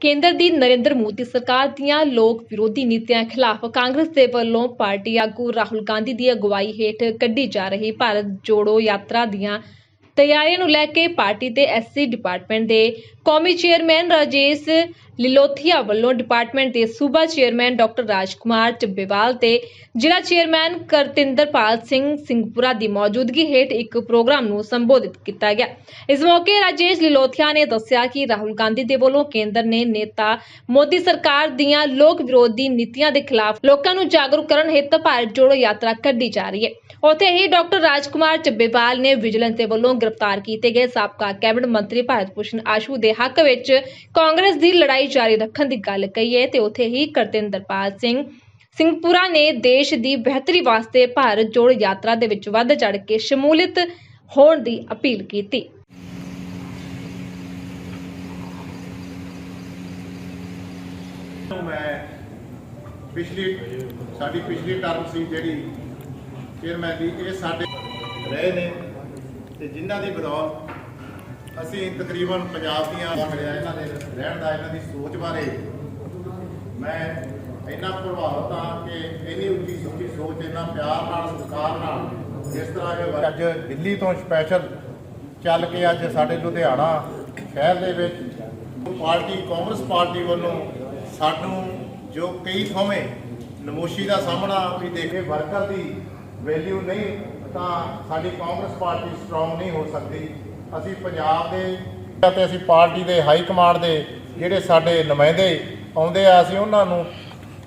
ਕੇਂਦਰ ਦੀ ਨਰਿੰਦਰ ਮੋਦੀ ਸਰਕਾਰ ਦੀਆਂ ਲੋਕ ਵਿਰੋਧੀ ਨੀਤੀਆਂ ਖਿਲਾਫ ਕਾਂਗਰਸ ਦੇ ਵੱਲੋਂ ਪਾਰਟੀ ਆਗੂ ਰਾਹੁਲ ਗਾਂਧੀ ਦੀ ਅਗਵਾਈ ਹੇਠ ਕੱਢੀ ਜਾ ਰਹੀ ਭਾਰਤ ਜੋੜੋ ਯਾਤਰਾ ਦੀਆਂ ਤਿਆਰੀਆਂ ਨੂੰ ਲੈ ਕੇ ਪਾਰਟੀ ਦੇ ਐਸਸੀ ਡਿਪਾਰਟਮੈਂਟ ਦੇ ਕੌਮੀ ਚੇਅਰਮੈਨ ਰਾਜੇਸ਼ ਲਿਲੋਥੀਆ ਵੱਲੋਂ ਡਿਪਾਰਟਮੈਂਟ ਦੇ ਸੂਬਾ ਚੇਅਰਮੈਨ ਡਾਕਟਰ ਰਾਜਕੁਮਾਰ ਚੱਬੇਵਾਲ ਤੇ ਜ਼ਿਲ੍ਹਾ ਚੇਅਰਮੈਨ ਕਰਤਿੰਦਰਪਾਲ ਸਿੰਘ ਸਿੰਘਪੁਰਾ ਦੀ ਮੌਜੂਦਗੀ ਹੇਠ ਇੱਕ ਪ੍ਰੋਗਰਾਮ ਨੂੰ ਸੰਬੋਧਿਤ ਕੀਤਾ ਗਿਆ। ਇਸ ਮੌਕੇ ਰਾਜੇਸ਼ ਲਿਲੋਥੀਆ ਨੇ ਦੱਸਿਆ ਕਿ ਰਾਹੁਲ ਗਾਂਧੀ ਦੇ ਵੱਲੋਂ ਕੇਂਦਰ ਨੇ ਨੇਤਾ ਮੋਦੀ ਸਰਕਾਰ ਦੀਆਂ ਲੋਕ ਵਿਰੋਧੀ ਨੀਤੀਆਂ ਦੇ ਖਿਲਾਫ ਲੋਕਾਂ ਨੂੰ ਜਾਗਰੂਕ ਕਰਨ ਹਿੱਤ ਭਾਰਤ ਜੋੜੋ ਯਾਤਰਾ ਕੱਢੀ ਜਾ ਰਹੀ ਹੈ। ਉੱਥੇ ਹੀ ਡਾਕਟਰ ਰਾਜਕੁਮਾਰ ਚੱਬੇਵਾਲ ਨੇ ਵਿਜੀਲੈਂਸ ਦੇ ਵੱਲੋਂ ਗ੍ਰਿਫਤਾਰ ਕੀਤੇ ਗਏ ਸਾਬਕਾ ਕੈਬਨਿਟ ਮੰਤਰੀ ਭਾਰਤ ਭੂਸ਼ਣ ਆਸ਼ੂ ਦੇ ਹੱਕ ਵਿੱਚ ਕਾਂਗਰਸ ਦੀ ਲੜਾਈ ਜਾਰੀ ਰੱਖਣ ਦੀ ਗੱਲ ਕਹੀ ਹੈ ਤੇ ਉੱਥੇ ਹੀ ਕਰਤਿੰਦਰਪਾਲ ਸਿੰਘ ਸਿੰਘਪੁਰਾ ਨੇ ਦੇਸ਼ ਦੀ ਬਿਹਤਰੀ ਵਾਸਤੇ ਭਾਰਤ ਜੋੜ ਯਾਤਰਾ ਦੇ ਵਿੱਚ ਵੱਧ ਚੜ੍ਹ ਕੇ ਸ਼ਮੂਲੀਅਤ ਹੋਣ ਦੀ ਅਪੀਲ ਕੀਤੀ। ਮੈਂ ਪਿਛਲੀ ਸਾਡੀ ਪਿਛਲੀ ਟਰਮ ਸੀ ਜਿਹੜੀ ਚੇਅਰਮੈਨ ਦੀ ਇਹ ਸਾਡੇ ਰਹੇ ਨੇ ਤੇ ਜਿਨ੍ਹਾਂ ਦੀ ਬਦੌਲਤ ਅਸੀਂ ਤਕਰੀਬਨ ਪੰਜਾਬ ਦੀਆਂ ਮਿਲਿਆ ਇਹਨਾਂ ਦੇ ਰਹਿਣ ਦਾ, ਇਹਨਾਂ ਦੀ ਸੋਚ ਬਾਰੇ ਮੈਂ ਇੰਨਾ ਪ੍ਰਭਾਵਿਤ ਹਾਂ ਕਿ ਇੰਨੀ ਉੱਚੀ ਸੁੱਚੀ ਸੋਚ, ਇੰਨਾ ਪਿਆਰ ਨਾਲ, ਸਤਿਕਾਰ ਨਾਲ ਜਿਸ ਤਰ੍ਹਾਂ ਇਹ ਅੱਜ ਦਿੱਲੀ ਤੋਂ ਸਪੈਸ਼ਲ ਚੱਲ ਕੇ ਅੱਜ ਸਾਡੇ ਲੁਧਿਆਣਾ ਸ਼ਹਿਰ ਦੇ ਵਿੱਚ ਪਾਰਟੀ, ਕਾਂਗਰਸ ਪਾਰਟੀ ਵੱਲੋਂ ਸਾਨੂੰ ਜੋ ਕਈ ਥਾਵੇਂ ਨਮੋਸ਼ੀ ਦਾ ਸਾਹਮਣਾ ਵੀ ਦੇਖੇ, ਵਰਕਰ ਦੀ ਵੈਲਿਊ ਨਹੀਂ, ਤਾਂ ਸਾਡੀ ਕਾਂਗਰਸ ਪਾਰਟੀ ਸਟਰੋਂਗ ਨਹੀਂ ਹੋ ਸਕਦੀ। ਅਸੀਂ ਪੰਜਾਬ ਦੇ ਤੇ ਅਸੀਂ ਪਾਰਟੀ ਦੇ ਹਾਈ ਕਮਾਂਡ ਦੇ ਜਿਹੜੇ ਸਾਡੇ ਨੁਮਾਇੰਦੇ ਆਉਂਦੇ ਆ, ਅਸੀਂ ਉਹਨਾਂ ਨੂੰ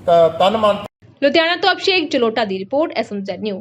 ਤ- ਤਨ ਮਨ ਲੁਧਿਆਣਾ ਤੋਂ ਅਭਿਸ਼ੇਕ ਜਲੋਟਾ ਦੀ ਰਿਪੋਰਟ ਐਸਐਮਜ਼ੈਡ ਨਿਊਜ਼